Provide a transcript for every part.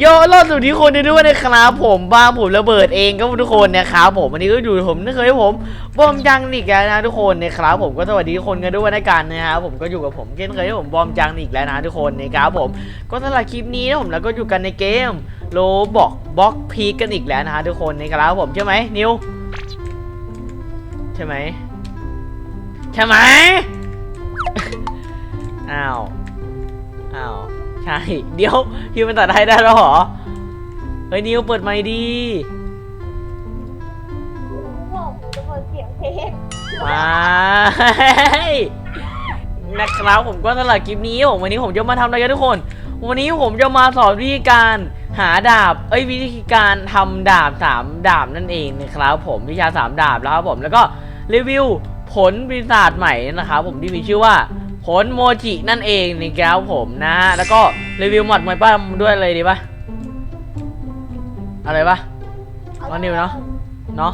รอดสุดที่คนด้วยนะครับผมบ้างผมระเบิดเองก็ทุกคนนะครับผมวันนี้ก็อยู่ผมนี่เคยผมบอมจังอีกแล้วนะทุกคนนะครับผมก็สวัสดีทุกคนกันด้วยนะกันนะครับผมก็อยู่กับผมเช่นเคยผมบอมจังอีกแล้วนะทุกคนนะครับผมก็สำหรับคลิปนี้นะผมแล้วก็อยู่กันในเกมโลบอกบล็อกพีกันอีกแล้วนะฮะทุกคนนะครับผมใช่ไหมนิวใช่ไหมใช่ไหมอ้าวอ้าว ใช่ เดี๋ยวคิวมันตัดให้ได้แล้วเหรอ เฮ้ยนิวเปิดไมค์ดี ผมจะเปิดเสียงเพลงมานะครับผมก็สำหรับคลิปนี้ผมวันนี้ผมจะมาทำอะไรกันทุกคน วันนี้ผมจะมาสอนวิธีการหาดาบ เอ้ยวิธีการทำดาบสามดาบนั่นเองนะครับผมวิชาสามดาบแล้วครับผมแล้วก็รีวิวผลปีศาจใหม่นะครับผมที่มีชื่อว่า ผลโมจินั่นเองนะครับผมนะฮะแล้วก็รีวิวหมัดมวยป้ามด้วยเลยดีปะอะไรปะว่านิวเนอะเนาะ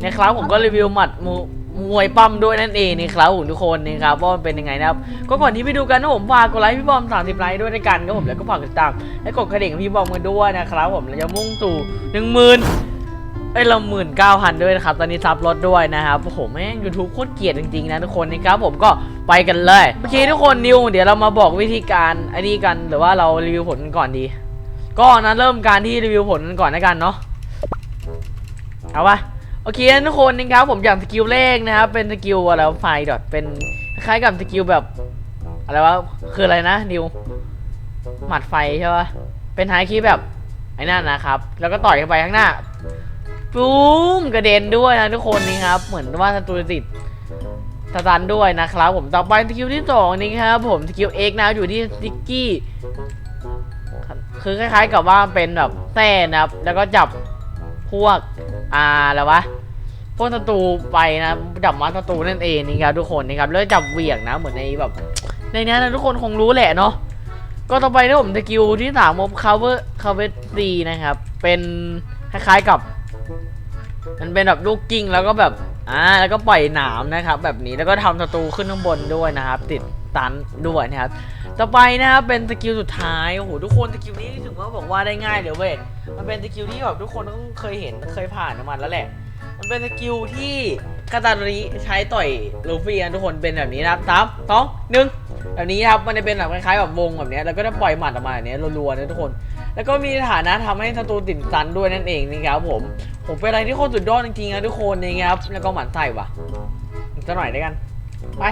เนี่ยครับผมก็รีวิวหมัดมวมวยปั้มด้วยนั่นเองนี่ครับผมทุกคนนี่ครับว่ามันเป็นยังไงนะครับก็ก่อนที่ไปดูกันนะผมฝากกดไลค์พี่บอม30ไลค์ด้วยในกันครับผมแล้วก็ฝากติดตามและกดกระดิ่งพี่บอมกันด้วยนะครับผมเราจะมุ่งสู่หนึ่งหมื่น เอ้ยเราหมื่นเก้าพันด้วยนะครับ ตอนนี้ซับลดด้วยนะครับโอ้โหแม่งยูทูบโคตรเกลียดจริงๆนะทุกคนนี่ครับผมก็ไปกันเลยโอเคทุกคนนิวเดี๋ยวเรามาบอกวิธีการไอ้นี่กันหรือว่าเรารีวิวผลกันก่อนดี ก็นะเริ่มการที่รีวิวผลกันก่อนนะกันเนาะเอาปะโอเคทุกคนนะครับผมอย่างสกิลแรกนะครับเป็นสกิลอะไรไฟดอทเป็นคล้ายกับสกิลแบบอะไรวะคืออะไรนะนิวหมัดไฟใช่ปะเป็นไฮคีแบบไอ้นั่นนะครับ แล้วก็ต่อยเข้าไปข้างหน้า ปุ้มกระเด็นด้วยนะทุกคนนี่ครับ เหมือนว่าศัตรูจะติดสตันด้วยนะครับ ผมต่อไปสกิลที่สองนี่ครับผมสกิลเอ็กนะอยู่ที่สติกกี้คือคล้ายๆกับว่าเป็นแบบแส้นะครับ แล้วก็จับพวกอ่าแล้ววะพวกศัตรูไปนะจับมาศัตรูนั่นเองนี่ครับทุกคนนี่ครับแล้วจับเหวี่ยงนะเหมือนในแบบ ในนี้นะทุกคนคงรู้แหละเนาะก็ต่อไปนะผมสกิลที่สามมบ cover cover ีนะครับ เป็นคล้ายๆกับ มันเป็นแบบลูกกิ้งแล้วก็แบบอ่าแล้วก็ปล่อยหนามนะครับ แบบนี้แล้วก็ทำศัตรูขึ้นข้างบนด้วยนะครับ ติดตันด้วยนะครับ ต่อไปนะครับเป็นสกิลสุดท้ายโอ้โหทุกคนสกิลนี้ถึงว่าบอกว่าได้ง่ายเดี๋ยวเว้ยมันเป็นสกิลที่แบบทุกคนต้องเคยเห็นเคยผ่านมันแล้วแหละ มันเป็นสกิลที่คาตาริใช้ต่อยลูฟี่นะทุกคนเป็นแบบนี้นะครับสามสองหนึ่งแบบนี้ครับมันจะเป็นแบบคล้ายๆแบบวงแบบนี้แล้วก็จะปล่อยหมัดออกมาแบบนี้รัวๆนะทุกคน แล้วก็มีฐานะทำให้ศัตรูติดซันด้วยนั่นเองนะครับผมผมเป็นอะไรที่โคตรสุดยอดจริงๆนะทุกคนนี่ครับ แล้วก็หมั่นไส้ว่ะอีกสักหน่อยได้กัน ไป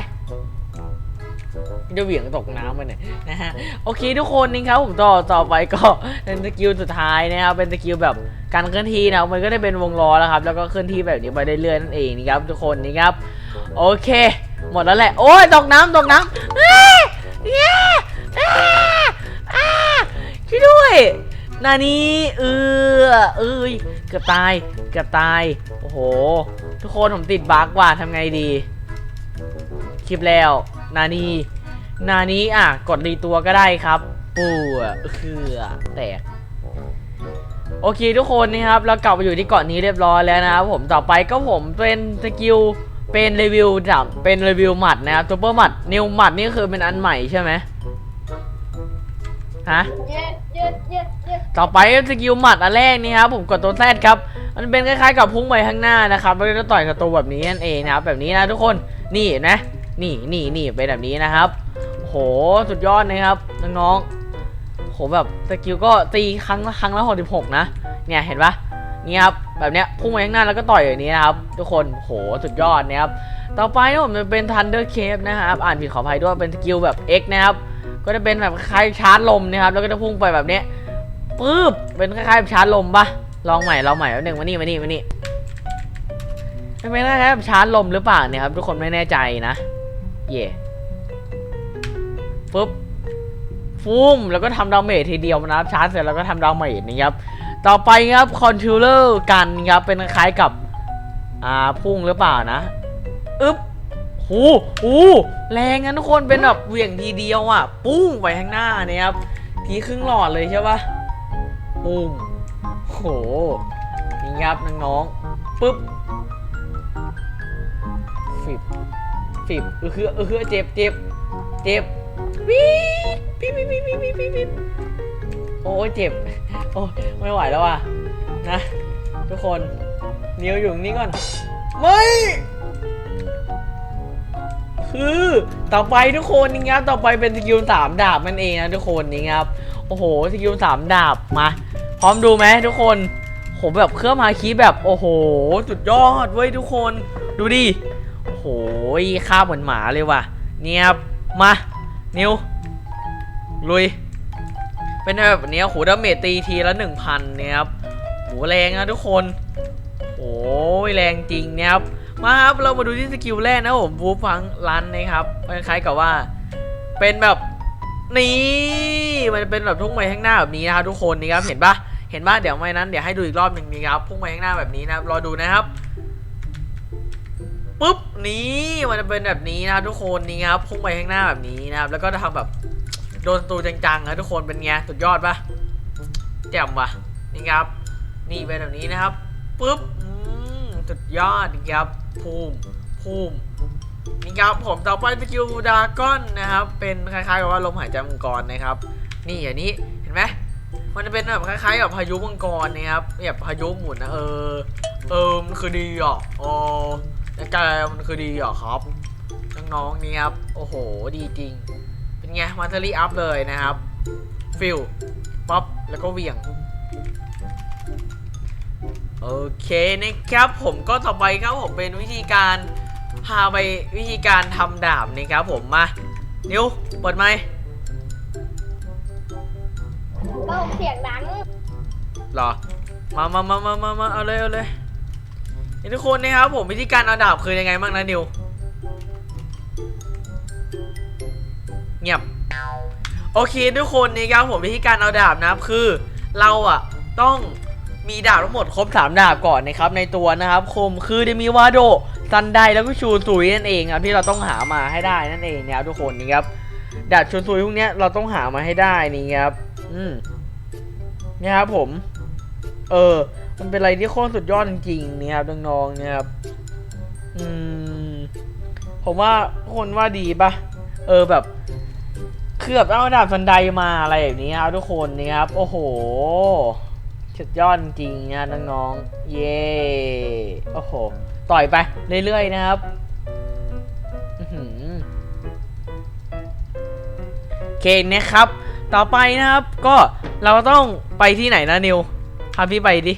จะเหวี่ยงตกน้ำไปเนี่ยนะฮะโอเคทุกคนนี่ครับผมต่อต่อไปก็เป็นสกิลสุดท้ายนะครับเป็นสกิลแบบการเคลื่อนที่นะมันก็ได้เป็นวงล้อแล้วครับ แล้วก็เคลื่อนที่แบบนี้ไปเรื่อยๆนั่นเองนี่ครับทุกคนนี่ครับ โอเค หมดแล้วแหละ โอ้ยตกน้ำตกน้ำเอ้ยเย้อ้าอ้าช่วยด้วย นานี้เออเอ้ยเกือบตาย เกือบตาย โอ้โห ทุกคนผมติดบั๊กว่ะทำไงดี คลิปแล้ว นานีนานี้อะ กดรีตัวก็ได้ครับปูอ่คือแตกโอเคทุกคนนะครับเรากลับมาอยู่ที่เกาะนี้เรียบร้อยแล้วนะครับผมต่อไปก็ผมเป็นสกิลเป็นรีวิวจับเป็นรีวิวหมัดนะครับซูเปอร์หมัดนิวหมัดนี่คือเป็นอันใหม่ใช่ไหม ฮะเย็ดเย็ดเย็ดเย็ดต่อไปก็สกิลหมัดอันแรกนี่ครับผมกดตัวแซดครับ มันเป็นคล้ายๆกับพุ่งไปข้างหน้านะครับแล้วก็จะต่อยศัตรูแบบนี้นั่นเองนะครับแบบนี้นะทุกคนนี่เห็นไหมนี่นี่นี่เป็นแบบนี้นะครับ โหสุดยอดนะครับน้องๆโหแบบสกิลก็ตีครั้งละครั้งละหกสิบหกนะเนี่ยเห็นปะนี่ครับแบบเนี้ยพุ่งไปข้างหน้าแล้วก็ต่อยอย่างนี้นะครับ ทุกคนโหสุดยอดนะครับต่อไปนะผมจะเป็น Thunder Cave นะครับอ่านผิดขออภัยด้วยเป็นสกิลแบบ X นะครับ ก็จะเป็นแบบคล้ายชาร์จลมนะครับ แล้วก็จะพุ่งไปแบบนี้ปึ๊บเป็นคล้ายๆแบบชาร์จลมปะลองใหม่ลองใหม่แป๊บหนึ่งมานี่มานี่มานี่มันเป็นคล้ายๆแบบชาร์จลมหรือเปล่าเนี่ยครับ ทุกคนไม่แน่ใจนะ เย่ปึ๊บฟูมแล้วก็ทำดาเมจทีเดียวนะครับชาร์จเสร็จแล้วก็ทำดาเมจนะครับต่อไปครับคอนทูเลอร์กันครับเป็นคล้ายกับอ่าพุ่งหรือเปล่านะอึ๊บ หูหูแรงนะทุกคนเป็นแบบเหวี่ยงทีเดียวอะ ปุ้งไปข้างหน้าเนี่ยครับ ทีครึ่งหลอดเลยใช่ปะปุ้มโหนี่ครับน้องๆปึ๊บฟิบฟิบเออคือเออคือเจ็บเจ็บเจ็บวิบวิบวิบวิบวิบวิบวิบโอ้เจ็บ โอ้ไม่ไหวแล้วว่ะนะ ทุกคนนิวอยู่นี่ก่อน ไม่ คือต่อไปทุกคนนี่ครับต่อไปเป็นสกิลสามดาบนั่นเองนะทุกคนนี่ครับโอ้โหสกิลสามดาบมาพร้อมดูไหมทุกคนผมแบบเครื่องมาคีแบบโอ้โหสุดยอดเว้ยทุกคนดูดิโอ้โหข้าเหมือนหมาเลยว่ะเนี่ยครับมานิวลุยเป็นแบบนี้โอ้โหดาเมจตีทีละหนึ่งพันเนี่ยครับโหแรงนะทุกคนโอ้ยแรงจริงเนี่ยครับ มาครับเรามาดูที่สกิลแรกนะผมวูฟังรันนะครับคล้ายๆกับว่า เป็นแบบนี่มันเป็นแบบพุ่งไปข้างหน้าแบบนี้นะครับทุกคนนี่ครับเห็นปะเห็นปะเดี๋ยวไม่นั้นเดี๋ยวให้ดูอีกรอบหนึ่งนี่ครับพุ่งไปข้างหน้าแบบนี้นะครับรอดูนะครับปุ๊บนี่มันจะเป็นแบบนี้นะครับทุกคนนี่ครับพุ่งไปข้างหน้าแบบนี้นะครับแล้วก็จะทำแบบโดนตูจังๆนะทุกคนเป็นไงสุดยอดปะแจ่มว่ะนี่ครับ นี่เป็นแบบนี้นะครับปุ๊บสุดยอดครับ ภูมิภูมินี่ครับผมต่อไปสกิลดาก้อนนะครับ เป็นคล้ายๆกับว่าลมหายใจมังกรนะครับ นี่อย่างนี้เห็นไหมมันจะเป็นแบบคล้ายๆกับพายุมังกรนะครับแบบพายุหมุนนะเออเออมันคือดีอะโอ้แต่ใจมันคือดีอะครับน้องๆนี่ครับโอ้โหดีจริง เป็นไงมาเทอรี่อัพเลยนะครับฟิลป๊อปแล้วก็เวี่ยง โอเคนะครับผมก็ต่อไปครับผมเป็นวิธีการพาไปวิธีการทำดาบนะครับผมมานิวเปิดไหมค์เริ่มเสียงดังเหรอมามามามามามาเอาเลยเอาเลยนี่ทุกคนนะครับผมวิธีการเอาดาบคือยังไงบ้างนะนิวเงียบโอเคทุกคนนี่ครับผมวิธีการเอาดาบนะครับคือเราอะต้อง มีดาบทั้งหมดครบสามดาบก่อนนะครับในตัวนะครับคมคือจะมีวาโดซันไดแล้วก็ชูซุยนั่นเองครับที่เราต้องหามาให้ได้นั่นเองนะครับทุกคนนี่ครับดาบชูซุยพวกเนี้ยเราต้องหามาให้ได้นี่ครับอืมเนี่ยครับผม เออ มันเป็นอะไรที่โคตรสุดยอดจริงๆนี่ครับน้องๆนี่ครับอืมผมว่าคนว่าดีปะเออแบบคือบเอาดาบฟันไดมาอะไรแบบนี้ครับทุกคนนี่ครับโอ้โห สุดยอดจริงๆนะน้องๆ เย้โอ้โห ต่อยไปเรื่อยๆนะครับอื้อหือโอเคนะครับ ต่อไปนะครับ ก็เราต้องไปที่ไหนนะนิวพาพี่ไปดิ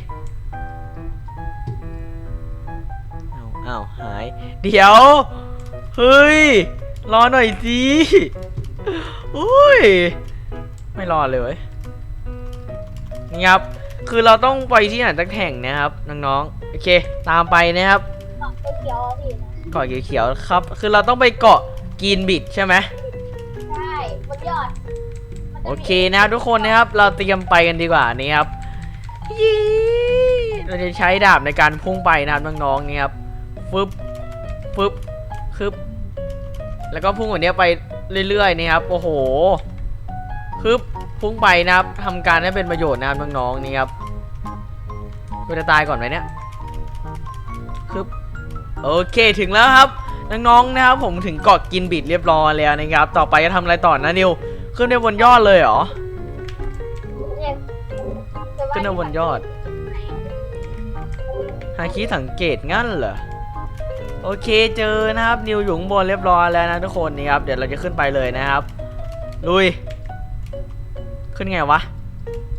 เอาเอาหาย เดี๋ยว เฮ้ย รอหน่อยสิอุ้ย ไม่รอเลยเว้ยนี่ครับ คือเราต้องไปที่ไหนสักแห่งนะครับน้องๆโอเค ตามไปนะครับเกาะเขียวๆดินะเกาะเขียวๆครับ คือเราต้องไปเกาะกีนบิดใช่ไหมใช่บนยอดมันจะมีโอเคนะครับทุกคนนะครับ เราเตรียมไปกันดีกว่านี่ครับยี่เราจะใช้ดาบในการพุ่งไปนะครับน้องๆนี่ครับฟึบฟึบคึบแล้วก็พุ่งแบบนี้ไปเรื่อยๆนี่ครับโอ้โหคึบพุ่งไปนะครับทำการให้เป็นประโยชน์นะครับน้องๆนี่ครับ กูจะตายก่อนไหมเนี่ยคึบโอเคถึงแล้วครับน้องๆนะครับผมถึงเกาะกินบิดเรียบร้อยแล้วนะครับ ต่อไปจะทำอะไรต่อนะนิวขึ้นไปบนยอดเลยเหรอเนี่ยจะว่าขึ้นไปบนยอดหาคีย์สังเกตงั้นเหรอโอเคเจอนะครับนิวอยู่ข้างบนเรียบร้อยแล้วนะทุกคนนี่ครับเดี๋ยวเราจะขึ้นไปเลยนะครับลุย ขึ้นไงวะ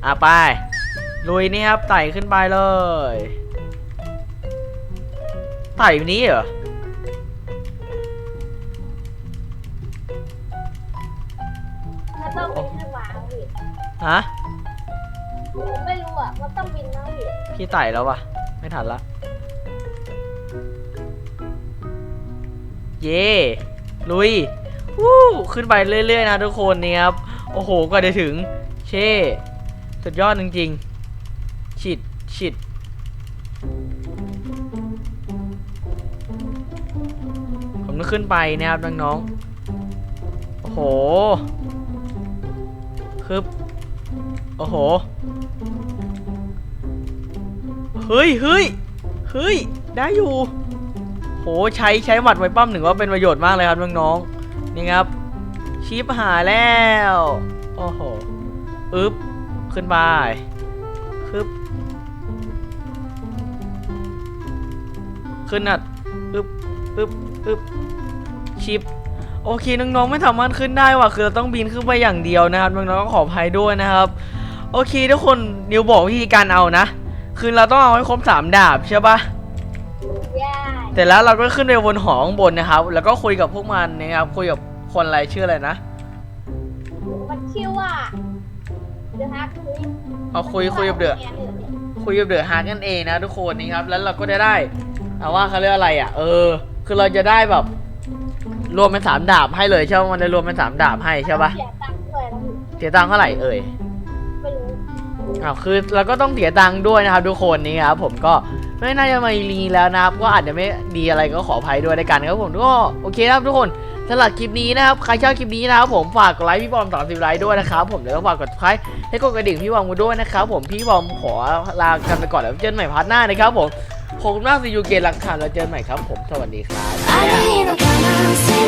อะไป ลุยนี่ครับไต่ขึ้นไปเลยไต่แบบนี้เหรอมันต้องบินขึ้นมาพี่ฮะผมไม่รู้อะมันต้องบินนะพี่พี่ไต่แล้ววะไม่ทันละเย่ลุยวู้ขึ้นไปเรื่อยๆนะทุกคนนี่ครับโอ้โหกว่าจะถึง เช่ สุดยอดจริงๆ ฉิดฉิดผมต้องขึ้นไปนะครับน้องๆโอ้โหคึบโอ้โห เฮ้ยเฮ้ยเฮ้ย ได้อยู่ โห ใช้ใช้หมัดไว้ปั้มหนึ่งว่าเป็นประโยชน์มากเลยครับน้องๆ นี่ครับ ชิปหายแล้ว โอ้โห อึ๊บ ขึ้นไป ขึ้นอะอึบอึบอึบชิปโอเคน้องๆไม่สามารถขึ้นได้ว่ะคือเราต้องบินขึ้นไปอย่างเดียวนะครับน้องๆก็ขออภัยด้วยนะครับ โอเคทุกคนนิวบอกวิธีการเอานะ คือเราต้องเอาให้ครบสามดาบใช่ปะย่าแต่แล้วเราก็ขึ้นไปบนหอข้างบนนะครับ แล้วก็คุยกับพวกมันนะครับคุยกับคนอะไรชื่ออะไรนะมันชื่อว่า เดอะฮักคุยเอาคุยคุยกับเดือคุยกับเดือฮาร์กันเองนะทุกคนนี่ครับ แล้วเราก็จะได้เอาว่าเขาเรียกอะไรอะ เออ คือเราจะได้แบบ รวมเป็นสามดาบให้เลยใช่ปะมันจะรวมเป็นสามดาบให้ใช่ปะเสียตังค์ด้วยนะเสียตังค์เท่าไหร่เอ่ยไม่รู้อ้าวคือเราก็ต้องเสียตังค์ด้วยนะครับทุกคนนี่ครับผมก็ไม่น่าจะมารีแล้วนะครับ ก็อาจจะไม่ดีอะไรก็ขออภัยด้วยในกันครับผมก็โอเคครับทุกคน สำหรับคลิปนี้นะครับใครชอบคลิปนี้นะครับผมฝากกดไลค์พี่บอมสามสิบไลค์ด้วยนะครับผมแล้วก็ฝากกดไลค์ให้กดกระดิ่งพี่บอมกันด้วยนะครับผมพี่บอมขอลากันไปก่อนแล้วเจอกันใหม่พาร์ทหน้านะครับผมขอบคุณมากสิยูเกนหลักฐานแล้วเจอกันใหม่ครับผมสวัสดีครับ